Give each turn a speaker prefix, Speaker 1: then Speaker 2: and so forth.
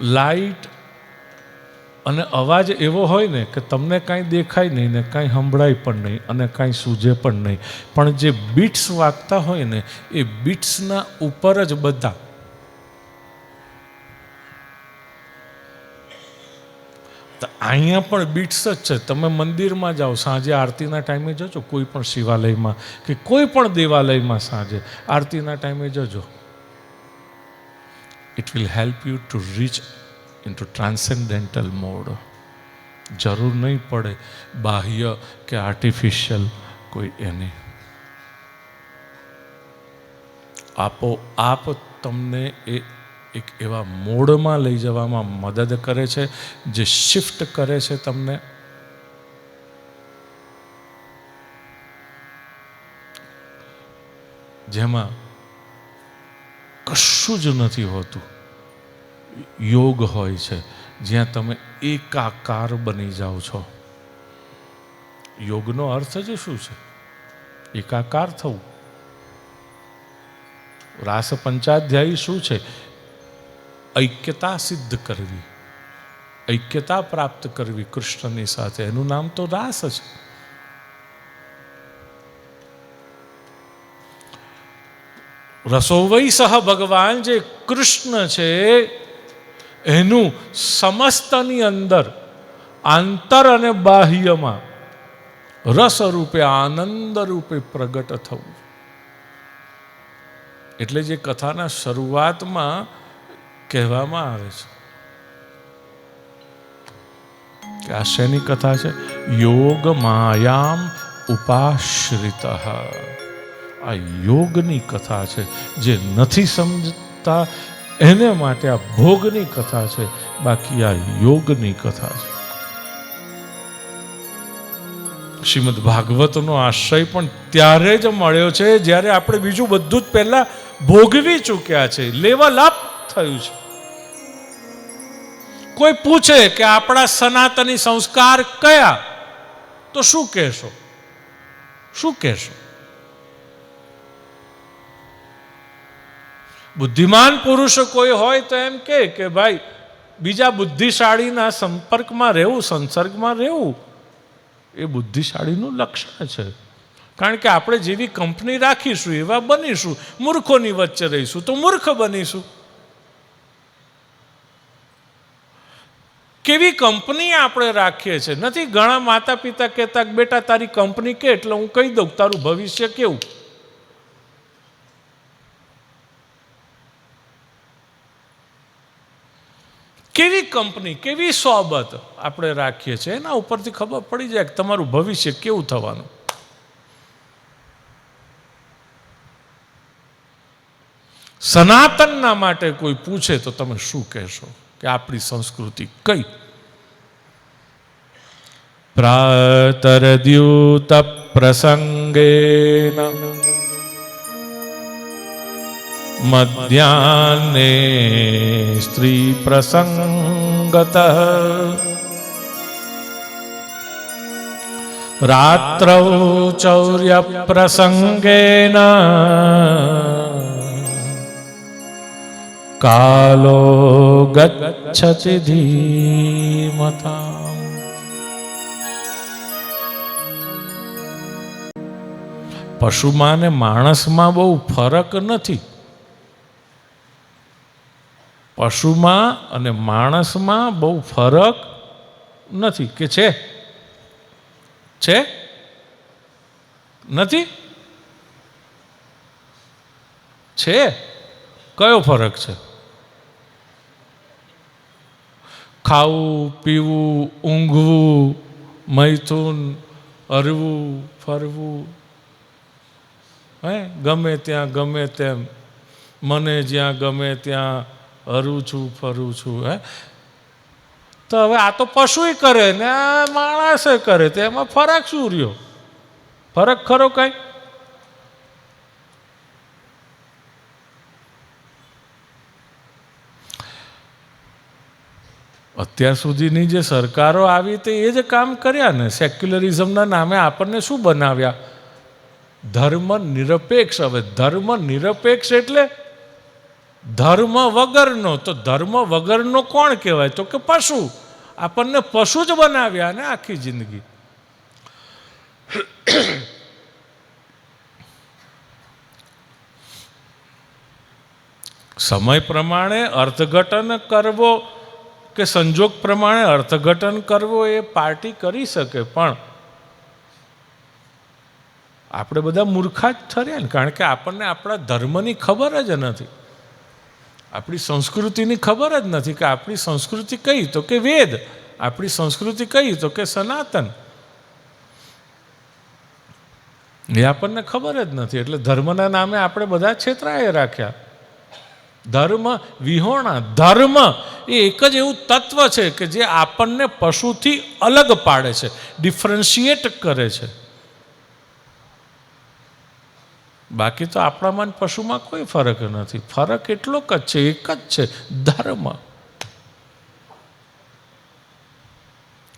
Speaker 1: Light અને અવાજ એવો હોય ને કે તમને કાંઈ દેખાય નહીં ને કાંઈ સંભળાય પણ નહીં અને કાંઈ સૂજે પણ નહીં. પણ જે બીટ્સ વાગતા હોય ને એ બીટ્સના ઉપર જ બધા. તો અહીંયા પણ બીટ્સ જ છે. તમે મંદિરમાં જાઓ, સાંજે આરતીના ટાઈમે જજો, કોઈ પણ શિવાલયમાં કે કોઈ પણ દેવાલયમાં સાંજે આરતીના ટાઈમે જજો. It will help you to reach in to transcendental mode જરૂર નહીં પડે બાહ્ય કે આર્ટિફિશિયલ કોઈ એની. આપો, આપ તમને એ એક એવા મોડમાં લઈ જવામાં મદદ કરે છે, જે શિફ્ટ કરે છે તમને. જેમાં કશું જ નથી હોતું. યોગ હોય છે, જ્યાં તમે એકાકાર બની જાઓ છો. યોગનો અર્થ જ શું છે? એકાકાર થવું. રાસ પંચાધ્યાયી શું છે? ઐક્યતા સિદ્ધ કરવી. ઐક્યતા પ્રાપ્ત કરવી કૃષ્ણની સાથે. એનું નામ તો રાસ છે રસોવઈ સહ ભગવાન જે કૃષ્ણ છે, એનું સમસ્તની અંદર આંતર અને બાહ્યમાં રસ રૂપે આનંદ રૂપે પ્રગટ થવું. એટલે જે કથાના શરૂઆતમાં કહેવામાં આવે છે કે આ શેની કથા છે? યોગ માયામ ઉપાશ્રિત. આ યોગની કથા છે, જે નથી સમજતા એને માટે આ ભોગની કથા છે, બાકી આ યોગની કથા છે. શ્રીમદ ભાગવતનો આશ્રય પણ ત્યારે જ મળ્યો છે, જ્યારે આપણે બીજું બધું જ પહેલા ભોગવી ચૂક્યા છે. લેવલ અપ થયું છે. કોઈ પૂછે કે આપણા સનાતની સંસ્કાર કયા, તો શું કહેશો? શું કહેશો? બુદ્ધિમાન પુરુષ કોઈ હોય તો એમ કે કે ભાઈ, બીજા બુદ્ધિશાળીના સંપર્કમાં રહેવું, સંસર્ગમાં રહેવું, એ બુદ્ધિશાળીનું લક્ષણ છે. કારણ કે આપણે જેવી કંપની રાખીશું, એવા બનીશું, મૂર્ખોની વચ્ચે રહીશું, તો મૂર્ખ બનીશું. કેવી કંપની આપણે રાખીએ છીએ? નથી, ઘણા માતા પિતા કહેતા બેટા, તારી કંપની કે, એટલે હું કહી દઉં, તારું ભવિષ્ય કેવું? કેવી કંપની, કેવી સોબત આપણે રાખીએ છીએ, એના ઉપરથી ખબર પડી જાય કે તમારું ભવિષ્ય કેવું થવાનું. સનાતનના માટે કોઈ પૂછે તો તમે શું કહેશો કે આપણી સંસ્કૃતિ કઈ? પ્રાતરદ્યુત પ્રસંગેન મધ્યાહ્ને સ્ત્રી પ્રસંગત રાત્રૌ ચૌર્ય પ્રસંગેન કાલો ગચ્છતિ ધીમતા પશુમાં ને માણસમાં બહુ ફરક નથી પશુમાં અને માણસમાં બહુ ફરક નથી કે છે? છે? નથી? છે? કયો ફરક છે? ખાવું, પીવું, ઊંઘવું, મૈથુન, હરવું, ફરવું. હે? ગમે ત્યાં ગમે તેમ. મને જ્યાં ગમે ત્યાં હરું છું, ફરું છું, હે? તો હવે આ તો પશુય કરે ને આ માણસે કરે, તો એમાં ફરક શું રહ્યો? ફરક ખરો કઈ? અત્યાર સુધીની જે સરકારો આવી તે એ જ કામ કર્યા ને, સેક્યુલરિઝમના નામે આપણને શું બનાવ્યા? ધર્મ નિરપેક્ષ હવે ધર્મ નિરપેક્ષ એટલે ધર્મ વગરનો, તો ધર્મ વગરનો કોણ કહેવાય? તો કે પશુ. આપણને પશુ જ બનાવ્યા ને આખી જિંદગી. સમય પ્રમાણે અર્થઘટન કરવો કે સંજોગ પ્રમાણે અર્થઘટન કરવો એ પાર્ટી કરી શકે, પણ આપણે બધા મૂર્ખા જ ઠર્યા ને, કારણ કે આપણને આપણા ધર્મની ખબર જ નથી. આપણી સંસ્કૃતિની ખબર જ નથી કે આપણી સંસ્કૃતિ કઈ, તો કે વેદ. આપણી સંસ્કૃતિ કઈ, તો કે સનાતન. એ આપણને ખબર જ નથી. એટલે ધર્મના નામે આપણે બધા છેતરાએ રાખ્યા. ધર્મ વિહોણા. ધર્મ એ એક જ એવું તત્વ છે કે જે આપણને પશુથી અલગ પાડે છે, ડિફરન્શિએટ કરે છે. બાકી તો આપણામાં પશુમાં કોઈ ફરક નથી. ફરક એટલો જ છે, એક જ છે, ધર્મ.